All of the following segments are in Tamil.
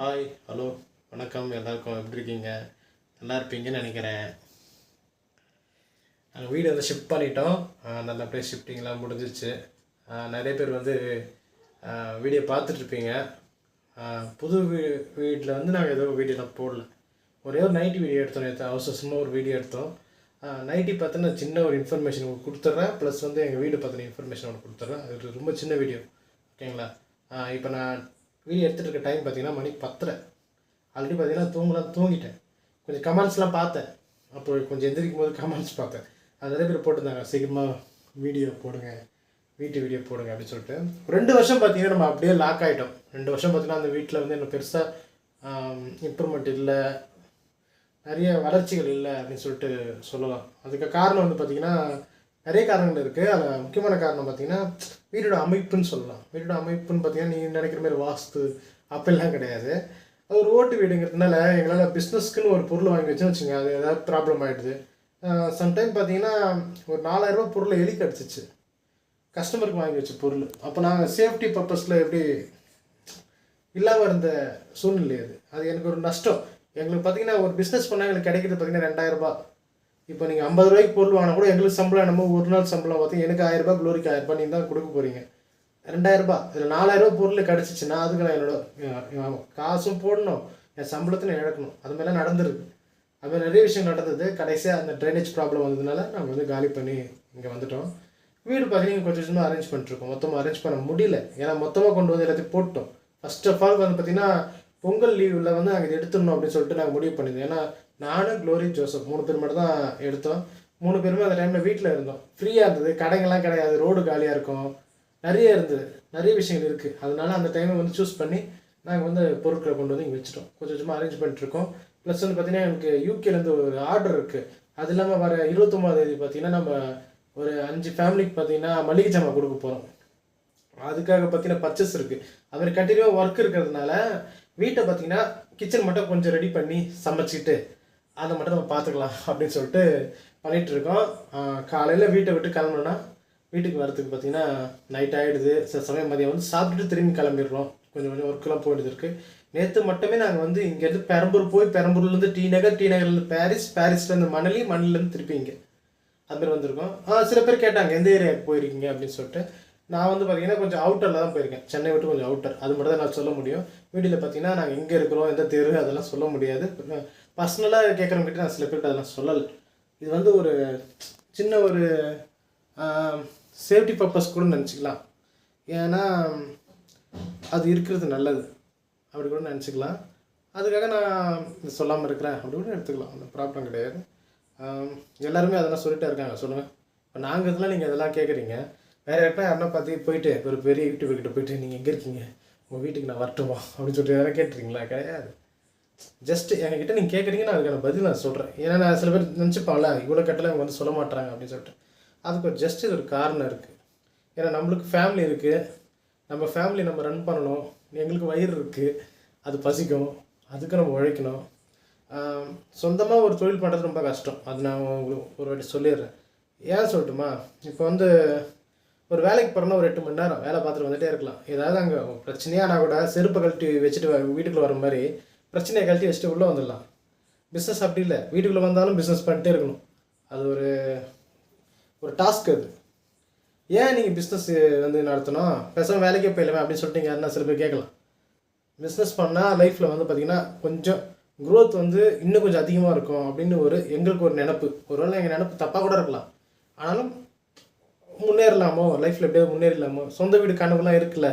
ஹாய் ஹலோ வணக்கம் எல்லாருக்கும் எப்படி இருக்கீங்க? நல்லா இருப்பீங்கன்னு நினைக்கிறேன். நாங்கள் வீடு வந்து ஷிஃப்ட் பண்ணிட்டோம். நல்ல அப்படியே ஷிஃப்டிங்லாம் முடிஞ்சிச்சு நிறைய பேர் வந்து வீடியோ பார்த்துட்ருப்பீங்க புது வீ வீட்டில் வந்து நாங்கள் ஏதோ வீடியோலாம் போடல. ஒரே ஒரு நைட்டி வீடியோ எடுத்தோம் நேற்று அவசரமாக ஒரு வீடியோ எடுத்தோம். நைட்டி பார்த்தினா சின்ன ஒரு இன்ஃபர்மேஷன் உங்களுக்கு கொடுத்துட்றேன் ப்ளஸ் வந்து எங்கள் வீடு பற்றின இன்ஃபர்மேஷன் ஒன்று கொடுத்துட்றேன் அது ரொம்ப சின்ன வீடியோ ஓகேங்களா இப்போ நான் வீடியோ எடுத்துகிட்டு இருக்க டைம் பார்த்தீங்கன்னா மணி பத்தரை. ஆல்ரெடி பார்த்தீங்கன்னா தூங்கலாம் தூங்கிட்டேன். கொஞ்சம் கமெண்ட்ஸ்லாம் பார்த்தேன். அப்போ கொஞ்சம் எந்திரிக்கும் போது கமெண்ட்ஸ் பார்த்தேன். அது நிறைய பேர் போட்டிருந்தாங்க. சீக்கிரமாக வீடியோ போடுங்க வீட்டு வீடியோ போடுங்க அப்படின்னு சொல்லிட்டு. ரெண்டு வருஷம் பார்த்தீங்கன்னா நம்ம அப்படியே லாக் ஆகிட்டோம் ரெண்டு வருஷம் பார்த்தீங்கன்னா அந்த வீட்டில் வந்து எனக்கு பெருசாக இம்ப்ரூவ்மெண்ட் இல்லை. நிறைய வளர்ச்சிகள் இல்லை அப்படின்னு சொல்லிட்டு சொல்லலாம். அதுக்கு காரணம் வந்து பார்த்திங்கன்னா நிறைய காரணங்கள் இருக்குது அதில் முக்கியமான காரணம் பார்த்திங்கன்னா வீடோட அமைப்புன்னு சொல்லலாம். வீடோட அமைப்புன்னு பார்த்தீங்கன்னா நீங்கள் நினைக்கிற மாதிரி வாஸ்து அப்படிலாம் கிடையாது. அது ஒரு ஓட்டு வீடுங்கிறதுனால எங்களால் பிஸ்னஸ்க்குன்னு ஒரு பொருள் வாங்கி வச்சுன்னு வச்சுங்க அது ஏதாவது ப்ராப்ளம் ஆகிடுது சம்டைம் பார்த்தீங்கன்னா ஒரு நாலாயிரரூபா பொருளை எலி கிடச்சிச்சு கஸ்டமருக்கு வாங்கி வச்ச பொருள். அப்போ நாங்கள் சேஃப்டி பர்பஸில் எப்படி இல்லாமல் இருந்த சூழ்நிலை அது. அது எனக்கு ஒரு நஷ்டம். எங்களுக்கு பார்த்தீங்கன்னா ஒரு பிஸ்னஸ் பண்ணால் எங்களுக்கு கிடைக்கிறது பார்த்தீங்கன்னா ரெண்டாயிரரூபா இப்போ நீங்கள் ஐம்பது ரூபாய்க்கு பொருள் வாங்கினா கூட எங்களுக்கு சம்பளம் என்னமோ ஒரு நாள் சம்பளம் பார்த்தீங்கன்னா எனக்கு ஆயிரம் ரூபாய் குளோரிக்கு ஆயிரரூபா நீங்கள் தான் கொடுக்க போகிறீங்க ரெண்டாயிரரூபா இதில் நாலாயிரரூபா பொருள் கிடச்சிச்சுன்னா அதுக்கு நான் என்னோட காசும் போடணும். என் சம்பளத்தை நான் இழக்கணும். அது மாதிரிலாம் நடந்திருக்கு. அது மாதிரி நிறைய விஷயம் நடந்தது. கடைசியாக அந்த ட்ரைனேஜ் ப்ராப்ளம் வந்ததுனால நாங்கள் வந்து காலி பண்ணி இங்கே வந்துட்டோம். வீடு பார்த்தீங்கன்னா கொஞ்சம் கொஞ்சமாக அரேஞ்ச் பண்ணிருக்கோம் மொத்தமாக அரேஞ்ச் பண்ண முடியல. ஏன்னா மொத்தமாக கொண்டு வந்து எல்லாத்தையும் போட்டோம். ஃபர்ஸ்ட் ஆஃப் ஆல் வந்து பார்த்தீங்கன்னா பொங்கல் லீவில் வந்து நாங்கள் எடுத்துடணும் அப்படின்னு சொல்லிட்டு நாங்கள் முடிவு பண்ணியிருந்தோம். ஏன்னா நானும் க்ளோரி ஜோசப் மூணு பேர் மட்டும் தான் எடுத்தோம். மூணு பேருமே அந்த டைமில் வீட்டில் இருந்தோம். ஃப்ரீயாக இருந்தது. கடைங்கள்லாம் கிடையாது. ரோடு காலியாக இருக்கும். நிறைய இருந்தது. நிறைய விஷயங்கள் இருக்குது அதனால அந்த டைமை வந்து சூஸ் பண்ணி நாங்கள் வந்து பொருட்களை கொண்டு வந்து இங்கே வச்சுட்டோம். கொஞ்சம் கொஞ்சமாக அரேஞ்ச் பண்ணிட்டுருக்கோம் ப்ளஸ் வந்து பார்த்தீங்கன்னா எனக்கு யூகேலேருந்து ஒரு ஆர்டர் இருக்குது அது இல்லாமல் வர இருபத்தொம்பதாம் தேதி பார்த்தீங்கன்னா நம்ம ஒரு அஞ்சு ஃபேமிலிக்கு பார்த்தீங்கன்னா மளிகை ஜாமான் கொடுக்க போகிறோம் அதுக்காக பார்த்தீங்கன்னா பர்ச்சேஸ் இருக்குது அது மாதிரி கண்டினியூவாக ஒர்க் இருக்கிறதுனால வீட்டை பார்த்தீங்கன்னா கிச்சன் மட்டும் கொஞ்சம் ரெடி பண்ணி சமைச்சிட்டு அதை மட்டும் நம்ம பார்த்துக்கலாம் அப்படின்னு சொல்லிட்டு பண்ணிகிட்டு இருக்கோம் காலையில் வீட்டை விட்டு கிளம்புனோன்னா வீட்டுக்கு வரதுக்கு பார்த்தீங்கன்னா நைட் ஆகிடுது சில சமயம் மதியம் வந்து சாப்பிட்டுட்டு திரும்பி கிளம்பிடுறோம். கொஞ்சம் கொஞ்சம் ஒர்க்கெலாம் போயிட்டு இருக்கு. நேற்று மட்டுமே நாங்கள் வந்து இங்கேருந்து பெரம்பூர் போய் பெரம்பூர்லேருந்து டி நகர் டி நகர்லேருந்து பாரிஸ் பாரிஸ்லேருந்து மணலி மணலிலேருந்து திருப்பி இங்கே. அது வந்திருக்கோம். சில பேர் கேட்டாங்க எந்த ஏரியாவுக்கு போயிருக்கீங்க? அப்படின்னு சொல்லிட்டு. நான் வந்து பார்த்தீங்கன்னா கொஞ்சம் அவுட்டரில் தான் போயிருக்கேன். சென்னை விட்டு கொஞ்சம் அவுட்டர் அது மட்டும் தான் நான் சொல்ல முடியும். வீடியோவில் பார்த்தீங்கன்னா நாங்கள் எங்கே இருக்கிறோம் எந்த தெரு அதெல்லாம் சொல்ல முடியாது. பர்சனலாக கேட்குறவங்ககிட்ட நான் சில பேர்கிட்ட அதெல்லாம் சொல்லலை. இது வந்து ஒரு சின்ன ஒரு சேஃப்டி பர்பஸ் கூட நினச்சிக்கலாம். ஏன்னா அது இருக்கிறது நல்லது. அப்படி கூட நினச்சிக்கலாம். அதுக்காக நான் இது சொல்லாமல் இருக்கிறேன். அப்படி கூட எடுத்துக்கலாம். ஒன்றும் ப்ராப்ளம் கிடையாது. எல்லாருமே அதெல்லாம் சொல்லிட்டே இருக்காங்க. சொல்லுங்கள் இப்போ நாங்கள் இதெல்லாம் நீங்கள் இதெல்லாம் கேட்குறீங்க வேறு யார்ட்டா யாருன்னா பார்த்து போயிட்டு ஒரு பெரிய யூடியூபர்கிட்ட போயிட்டு நீங்கள் எங்கே இருக்கீங்க? உங்கள் வீட்டுக்கு நான் வரட்டுமா? அப்படின்னு சொல்லிட்டு யாரும் கேட்டுருக்கீங்களா? கிடையாது. ஜஸ்ட் என்கிட்ட நீங்கள் கேட்குறீங்க நான் அதுக்கான பதில் நான் சொல்கிறேன் ஏன்னா நான் சில பேர் நினச்சிப்பாங்கள இவ்வளோ கட்டலாம் இவங்க வந்து சொல்ல மாட்டாங்க அப்படின்னு சொல்லிட்டு. அதுக்கு ஒரு ஜஸ்ட் இது ஒரு காரணம் இருக்குது ஏன்னா நம்மளுக்கு ஃபேமிலி இருக்குது நம்ம ஃபேமிலி நம்ம ரன் பண்ணணும். எங்களுக்கு வயிறு இருக்குது அது பசிக்கும். அதுக்கு நம்ம உழைக்கணும். சொந்தமாக ஒரு தொழில் பண்ணுறது ரொம்ப கஷ்டம். அது நான் உங்களுக்கு ஒரு வாட்டி சொல்லிடுறேன். ஏன் சொல்லட்டுமா? இப்போ வந்து ஒரு வேலைக்கு போகிறோன்னா ஒரு எட்டு மணி நேரம் வேலை பார்த்துட்டு வந்துகிட்டே இருக்கலாம். ஏதாவது அங்கே பிரச்சனையானா கூட செருப்பை கழட்டி வச்சுட்டு வீட்டுக்குள்ளே வீட்டுக்குள்ள வர மாதிரி பிரச்சனையை கழட்டி வச்சுட்டு உள்ளே வந்துடலாம். பிஸ்னஸ் அப்படி இல்லை. வீட்டுக்குள்ளே வந்தாலும் பிஸ்னஸ் பண்ணிட்டே இருக்கணும். அது ஒரு ஒரு டாஸ்க் அது. ஏன் நீங்கள் பிஸ்னஸ் வந்து நடத்தணும்? பேசாமல் வேலைக்கே போயிடலாமே அப்படின்னு சொல்லிட்டு நீங்கள் யாருன்னா சில பேர் கேட்கலாம். பிஸ்னஸ் பண்ணால் லைஃப்பில் வந்து பார்த்திங்கன்னா கொஞ்சம் க்ரோத் வந்து இன்னும் கொஞ்சம் அதிகமாக இருக்கும் அப்படின்னு ஒரு எங்களுக்கு ஒரு நினப்பு. ஒருவேளை எங்கள் நினப்பு தப்பாக கூட இருக்கலாம். ஆனாலும் முன்னேறலாமோ? லைஃப்பில் எப்படியாவது முன்னேறலாமோ சொந்த வீடு கனவுலாம் இருக்குல்ல?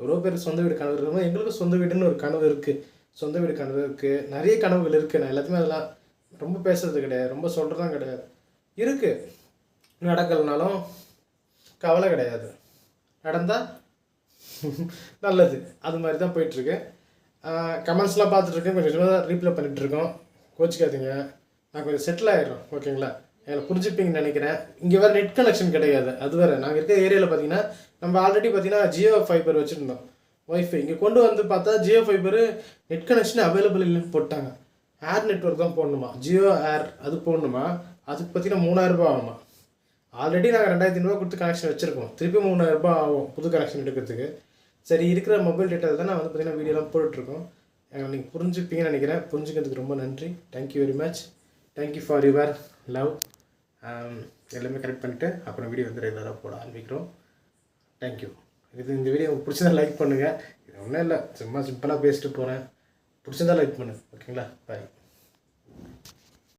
எவ்வளோ பேர் சொந்த வீடு கனவு இருக்கிறோமோ எங்களுக்கும் சொந்த வீடுன்னு ஒரு கனவு இருக்குது சொந்த வீடு கனவு இருக்குது நிறைய கனவுகள் இருக்குது நான் எல்லாத்தையுமே அதெல்லாம் ரொம்ப பேசுறது கிடையாது. ரொம்ப சொல்கிறதும் கிடையாது. இருக்குது நடக்கலைனாலும் கவலை கிடையாது. நடந்தால் நல்லது. அது மாதிரி தான் போயிட்டுருக்கு. கமெண்ட்ஸ்லாம் பார்த்துட்ருக்கேன் கொஞ்சம் கொஞ்சமாக ரீப்ளை பண்ணிகிட்ருக்கோம் கோச்சிக்காதீங்க. நான் கொஞ்சம் செட்டில் ஆகிடும் ஓகேங்களா? என்னை புரிஞ்சுப்பீங்கன்னு நினைக்கிறேன். இங்கே வேறு நெட் கனெக்ஷன் கிடையாது. அது வேறு. நாங்கள் இருக்க ஏரியாவில் பார்த்தீங்கன்னா நம்ம ஆல்ரெடி பார்த்தீங்கன்னா ஜியோ ஃபைபர் வச்சுருந்தோம். ஒய்ஃபை இங்கே கொண்டு வந்து பார்த்தா Jio fibre net connection available இல்லைன்னு போட்டாங்க. ஏர் நெட்ஒர்க் தான் போடணுமா? ஜியோ ஏர் அது போடணுமா? அதுக்கு பார்த்தீங்கன்னா மூணாயிரம் ரூபாய் ஆகுமா? ஆல்ரெடி நாங்கள் ரெண்டாயிரத்தி ஐநூறுபா கொடுத்து கனெக்ஷன் வச்சுருக்கோம். திருப்பி மூணாயிரம் ரூபாய் ஆகும் புது கனெக்ஷன் எடுக்கிறதுக்கு. சரி இருக்கிற மொபைல் டேட்டா தான் நான் வந்து பார்த்தீங்கன்னா வீடியோலாம் போட்டுட்ருக்கோம். நீங்கள் புரிஞ்சுப்பீங்கன்னு நினைக்கிறேன். புரிஞ்சுக்கிறதுக்கு ரொம்ப நன்றி. Thank you very much thank you for your love எல்லாமே கரெக்ட் பண்ணிவிட்டு அப்புறம் வீடியோ வந்து ரெகுலராக போட ஆரம்பிக்கிறோம். தேங்க்யூ இது இந்த வீடியோ உங்களுக்கு பிடிச்சதா லைக் பண்ணுங்கள் இது ஒன்றும் இல்லை சும்மா சிம்பிளாக பேசிட்டு போகிறேன் பிடிச்சதா லைக் பண்ணுங்கள் ஓகேங்களா பாய்